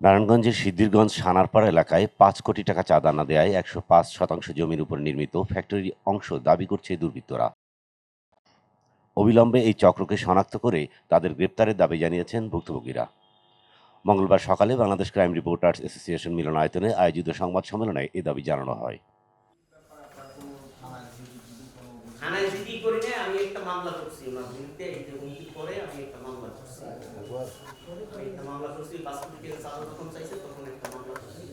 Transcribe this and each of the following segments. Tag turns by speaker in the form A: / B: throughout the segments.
A: নারায়ণগঞ্জের সিদ্ধিরগঞ্জ সানারপাড়া এলাকায় পাঁচ কোটি টাকা চাঁদা না দেয়ায় একশো পাঁচ শতাংশ জমির উপর নির্মিত ফ্যাক্টরির অংশ দাবি করছে দুর্বৃত্তরা। অবিলম্বে এই চক্রকে শনাক্ত করে তাদের গ্রেপ্তারের দাবি জানিয়েছেন ভুক্তভোগীরা। মঙ্গলবার সকালে বাংলাদেশ ক্রাইম রিপোর্টার্স অ্যাসোসিয়েশন মিলনায়তনে আয়োজিত সংবাদ সম্মেলনে এ দাবি জানানো হয়।
B: আমি একটা মামলা করছি ওনার বিরুদ্ধে এই যে হুমকি পরে আমি একটা মামলা করছি আমি একটা মামলা করছি পাসপোর্ট থেকে চাঁদা যখন চাইছে তখন একটা মামলা করছি।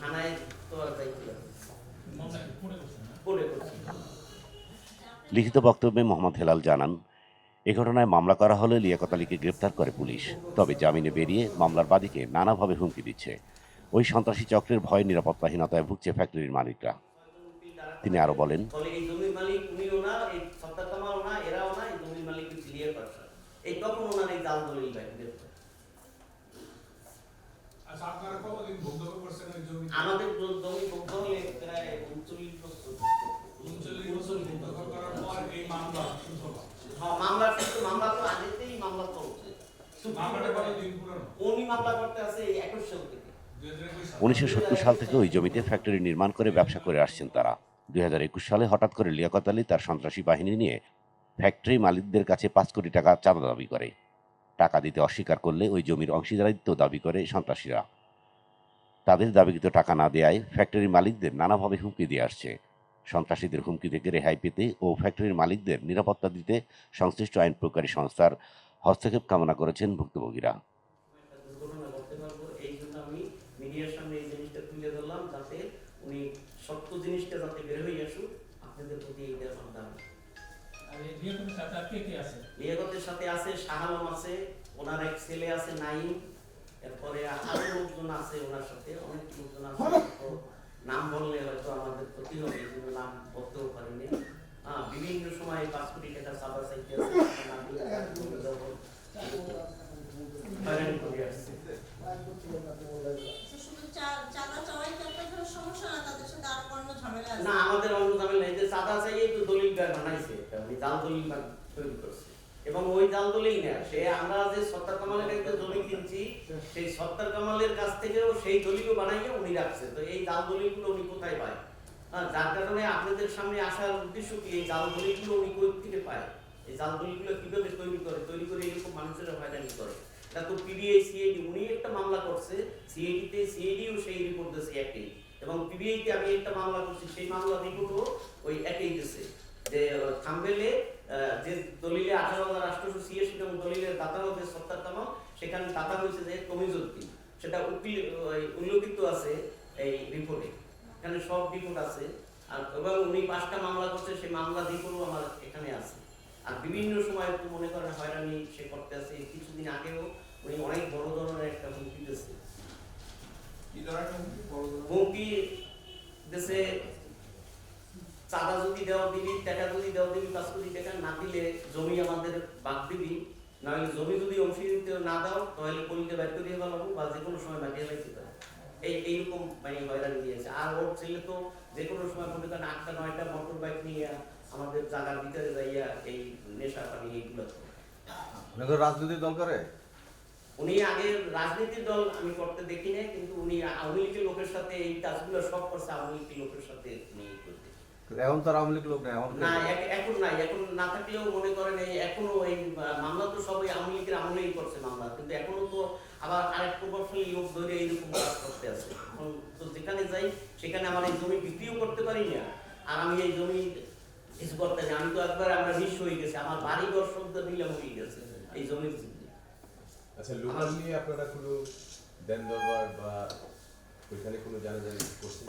B: থানায় তো আর যাইতে হবে পরে করছি?
A: লিখিত বক্তব্যে মোহাম্মদ হেলাল জানান এ ঘটনায় মামলা করা হলে লিয়াকত আলীকে গ্রেপ্তার করে পুলিশ। তবে জামিনে বেরিয়ে মামলার বাদীকে নানাভাবে হুমকি দিচ্ছে। ওই সন্ত্রাসী চক্রের ভয় নিরাপত্তাহীনতায় ভুগছে ফ্যাক্টরির মালিকরা। তিনি আরও বলেন
B: ফলে এই জমির মালিক উনিও না এই সত্তা কামাও না এরাও না এই জমির মালিক ক্লিয়ার করছে এই তখন ওনার এই জাল দলিল ভাই গ্রেপ্তার।
C: আচ্ছা আপনারা কতদিন ভোগদত্ত করছেন ওই জমি
B: আমাদের জমি হলে প্রায় উনচল্লিশ বছর।
C: উনচল্লিশ বছর করার পর এই মামলা
B: হ্যাঁ মামলা কিন্তু মামলা তো আগেতেই মামলা চলছে।
C: মামলাটা কতদিন পুরানো?
B: উনি মামলা করতে আছে এই একুশ সাল থেকে।
C: দুই হাজার একুশ সাল
A: উনিশশো সত্তর সাল থেকে ওই জমিতে ফ্যাক্টরি নির্মাণ করে ব্যবসা করে আসছেন তারা। দুই হাজার একুশ সালে হঠাৎ করে লিয়াকত আলী তার সন্ত্রাসী বাহিনী নিয়ে ফ্যাক্টরি মালিকদের কাছে পাঁচ কোটি টাকা চাঁদা দাবি করে। টাকা দিতে অস্বীকার করলে ওই জমির অংশীদারিত্ব দাবি করে সন্ত্রাসীরা। তাদের দাবিকৃত টাকা না দেয়ায় ফ্যাক্টরি মালিকদের নানাভাবে হুমকি দিয়ে আসছে। সন্ত্রাসীদের হুমকি থেকে রেহাই পেতে ও ফ্যাক্টরির মালিকদের নিরাপত্তা দিতে সংশ্লিষ্ট আইন প্রকারী সংস্থার হস্তক্ষেপ কামনা করেছেন ভুক্তভোগীরা।
B: একটা দুর্ঘটনা ঘটতে পারব এই জন্য আমি মিডিয়ার সামনে এই জিনিসটা তুলে ধরলাম যাতে উনি সত্য জিনিসটা যাতে বের আসুক। আপনাদের প্রতি এইটা আমার দাবি
D: আর এই নিয়ন্ত্রণের সাথে আর কে কে আছে
B: আছে ওনার এক ছেলে আছে নাইম এরপরে আরও লোকজন আছে ওনার সাথে অনেক লোকজন আছে। নাম বললে হয়তো আমাদের ক্ষতি হবে এই নাম বলতেও পারিনি। হ্যাঁ বিভিন্ন সময় পাঁচ কোটি টাকা আছে টাকা না দিলে তার জন্য যখন হয়রানি করে আসছে।
E: শুধু চা- চাঁদা চাওয়াই কি আপনাদের সমস্যা না তাদের সাথে আর কোনো ঝামেলা আছে?
B: না আমাদের অন্য ঝামেলা নেই যে চাঁদা চাইয়েই তো দলিল বানাইছে জাল দলিল বান- তৈরি করছে। এবং ওই জাল দলিল না সে আমরা যে সত্তার কামালের একটা দলিল কিনছি সেই সত্তার কামালের কাছ থেকেও সেই দলিলও বানাইয়া উনি রাখছে। তো এই জাল দলিলগুলো উনি কোথায় পায়? হ্যাঁ, যার কারণে আপনাদের সামনে আসার উদ্দেশ্য কি? এই জাল দলিলগুলো উনি কই থেকে পায়? এই জাল দলিলগুলো কীভাবে তৈরি করে? তৈরি করে এরকম মানুষের হয়রানি করে। এটা তো পিবিআই সিআইডি উনি একটা মামলা করছে। সিআইডিতে সিআইডিও সেই রিপোর্ট দিয়েছে একই। এবং পিবিআইতে আমি একটা মামলা করছি সেই মামলা রিপোর্টও ওই একই দিয়েছে যে থাম্বেলে যে দলিলে আঠারো হাজার আটশোশো ছিয়াশি এবং দলিলের দাতা হচ্ছে সত্তর সেখানে দাতা হয়েছে যে কমিজুদ্দিন। সেটা উল্লেখিত আছে এই রিপোর্টে এখানে সব রিপোর্ট আছে। আর এবং উনি পাঁচটা মামলা করছে সেই মামলা রিপোর্টও আমার এখানে আছে। আর বিভিন্ন সময় একটু মনে করেন হয়রানি সে করতে আছে। কিছুদিন আগেও উনি অনেক বড় ধরনের একটা হুমকি দিয়েছে?
C: হুমকি?
B: দেশে চাঁদা যদি দেওয়া দিবি টাকা যদি দেওয়া দিবি পাঁচ কোটি টাকা না দিলে জমি আমাদের বাদ দিবি। নাহলে জমি যদি অংশীদারিত্ব না দাও তাহলে বাইর করে দিয়ে ভালো বা যে কোনো সময় বাকিয়ে লাগতে পারে। এই এইরকম মানে হয়রানি দিয়েছে। আর ওর ছেলে তো যে কোনো সময় মনে করেন আটটা নয়টা মোটর বাইক নিয়ে আমাদের জায়গার ভিতরে যাইয়া এই নেশা পানি এইগুলো।
F: উনি দল করে?
B: উনি আগে রাজনীতির দল আমি করতে দেখি না কিন্তু উনি আওয়ামী লীগের লোকের সাথে এই কাজগুলো সব করছে আওয়ামী লীগের লোকের সাথে উনি
F: এখন তো আওয়ামী লীগ লোক নেই
B: না এখন নাই এখন না থাকলেও মনে করেন এই এখনও এই মামলা তো সবাই আওয়ামী লীগের আমলেই করছে মামলা কিন্তু এখনও তো আবার আরেক প্রভাবশালী লোক ধরে এইরকম কাজ করতে আছে। এখন তো যেখানে যাই সেখানে আমার এই জমি বিক্রিও করতে পারি না আর আমি এই জমি কিছু করতে না। আমি তো একবার আমরা নিঃস্ব হয়ে গেছি আমার বাড়ি ঘর শব্দ নিলাম হয়ে গেছে এই জমির
G: আচ্ছা লোকাল নিয়ে আপনারা কোনো দেন দরবার বা ওইখানে কোনো জানাজানি করছেন?